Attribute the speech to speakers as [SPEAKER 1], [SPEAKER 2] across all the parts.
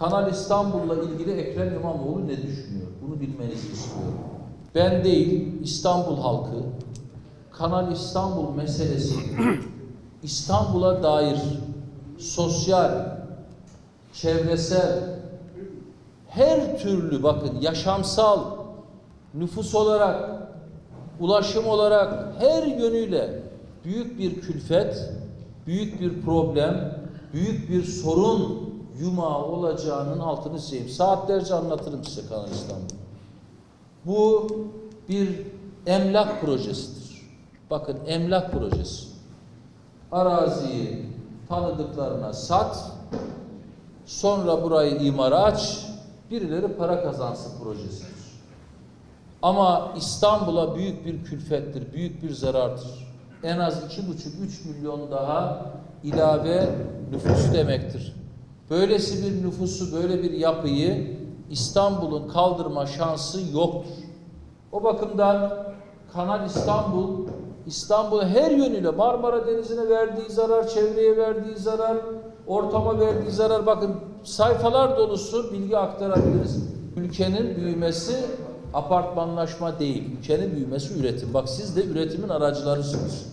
[SPEAKER 1] Kanal İstanbul'la ilgili Ekrem İmamoğlu ne düşünüyor? Bunu bilmenizi istiyorum. Ben değil, İstanbul halkı Kanal İstanbul meselesi İstanbul'a dair sosyal, çevresel, her türlü bakın yaşamsal, nüfus olarak, ulaşım olarak her yönüyle büyük bir külfet, büyük bir problem, büyük bir sorun yumağı olacağının altını çizeyim. Saatlerce anlatırım size Kanal İstanbul. Bu bir emlak projesidir. Bakın emlak projesi. Araziyi tanıdıklarına sat, sonra burayı imara aç, birileri para kazansın projesidir. Ama İstanbul'a büyük bir külfettir, büyük bir zarardır. En az iki buçuk, üç milyon daha ilave nüfus demektir. Böylesi bir nüfusu, böyle bir yapıyı İstanbul'un kaldırma şansı yoktur. O bakımdan Kanal İstanbul, İstanbul'a her yönüyle Marmara Denizi'ne verdiği zarar, çevreye verdiği zarar, ortama verdiği zarar bakın sayfalar dolusu bilgi aktarabiliriz. Ülkenin büyümesi apartmanlaşma değil. Ülkenin büyümesi üretim. Bak siz de üretimin aracılarısınız.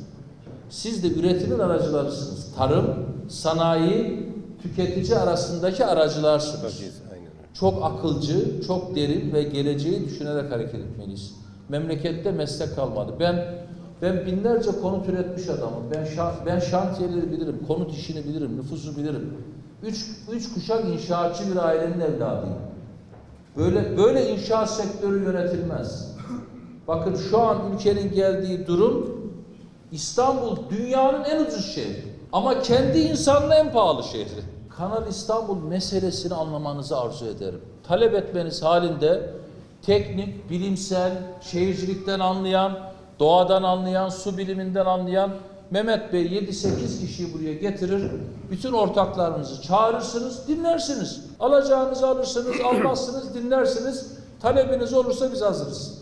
[SPEAKER 1] Siz de üretimin aracılarısınız. Tarım, sanayi, tüketici arasındaki aracılarsınız. Çok akılcı, çok derin ve geleceği düşünerek hareket etmeliyiz. Memlekette meslek kalmadı. Ben ben binlerce konut üretmiş adamım. Ben şan, ben şantiyeleri bilirim, konut işini bilirim, nüfusu bilirim. Üç, üç kuşak inşaatçı bir ailenin evladıyım. Böyle böyle inşaat sektörü yönetilmez. Bakın şu an ülkenin geldiği durum İstanbul dünyanın en ucuz şehri. Ama kendi insanının en pahalı şehri. Kanal İstanbul meselesini anlamanızı arzu ederim. Talep etmeniz halinde teknik, bilimsel, şehircilikten anlayan, doğadan anlayan, su biliminden anlayan Mehmet Bey 7-8 kişiyi buraya getirir. Bütün ortaklarınızı çağırırsınız, dinlersiniz. Alacağınızı alırsınız, almazsınız, dinlersiniz. Talebiniz olursa biz hazırız.